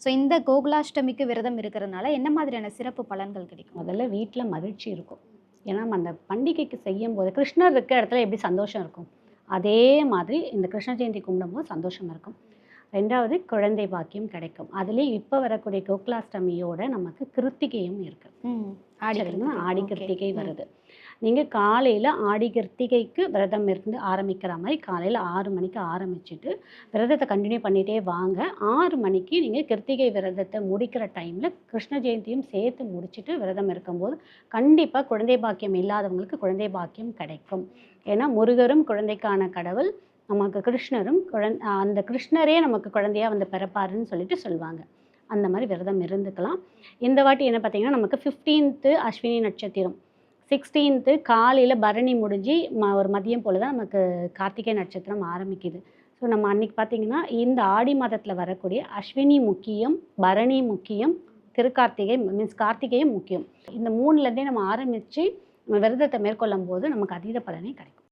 So இந்த கோகுலாஷ்டமிக்கு விரதம் இருக்கிறதுனால என்ன மாதிரியான சிறப்பு பலன்கள் கிடைக்கும்? முதல்ல வீட்டில் மகிழ்ச்சி இருக்கும். ஏன்னா நம்ம அந்த பண்டிகைக்கு செய்யும் போது கிருஷ்ணர் இருக்க இடத்துல எப்படி சந்தோஷம் இருக்கும்? அதே மாதிரி இந்த கிருஷ்ண ஜெயந்தி கும்பிடும்போது சந்தோஷம் இருக்கும். ரெண்டாவது குழந்தை பாக்கியம் கிடைக்கும். அதுலேயும் இப்போ வரக்கூடிய கோகுலாஷ்டமியோட நமக்கு கிருத்திகையும் இருக்குது ஆடி. ஆடி. கிருத்திகை. வருது. நீங்கள் காலையில் ஆடி கிருத்திகைக்கு விரதம் இருந்து ஆரம்பிக்கிற மாதிரி காலையில் ஆறு மணிக்கு ஆரம்பிச்சுட்டு விரதத்தை கண்டினியூ பண்ணிகிட்டே வாங்க. ஆறு மணிக்கு நீங்கள் கிருத்திகை விரதத்தை முடிக்கிற டைமில் கிருஷ்ண ஜெயந்தியும் சேர்த்து முடிச்சுட்டு விரதம் இருக்கும்போது கண்டிப்பாக குழந்தை பாக்கியம் இல்லாதவங்களுக்கு குழந்தை பாக்கியம் கிடைக்கும். ஏன்னா முருகரும் குழந்தைக்கான கடவுள் நமக்கு கிருஷ்ணரும் குழந் அந்த கிருஷ்ணரே நமக்கு குழந்தையா வந்து பிறப்பாருன்னு சொல்லிட்டு சொல்லுவாங்க அந்த மாதிரி விரதம் இருந்துக்கலாம். இந்த வாட்டி என்ன பார்த்தீங்கன்னா நமக்கு ஃபிஃப்டீன்த்து அஸ்வினி நட்சத்திரம். சிக்ஸ்டீன்த்து காலையில் பரணி முடிஞ்சு ம ஒரு மதியம் போல் தான் நமக்கு கார்த்திகை நட்சத்திரம் ஆரம்பிக்குது. ஸோ நம்ம அன்னைக்கு பார்த்தீங்கன்னா இந்த ஆடி மாதத்தில் வரக்கூடிய அஸ்வினி முக்கியம் பரணி முக்கியம் திருக்கார்த்திகை மீன்ஸ் கார்த்திகையும் முக்கியம். இந்த மூணுலேருந்தே நம்ம ஆரம்பித்து நம்ம விரதத்தை மேற்கொள்ளும் போது நமக்கு அதீத பலனே கிடைக்கும்.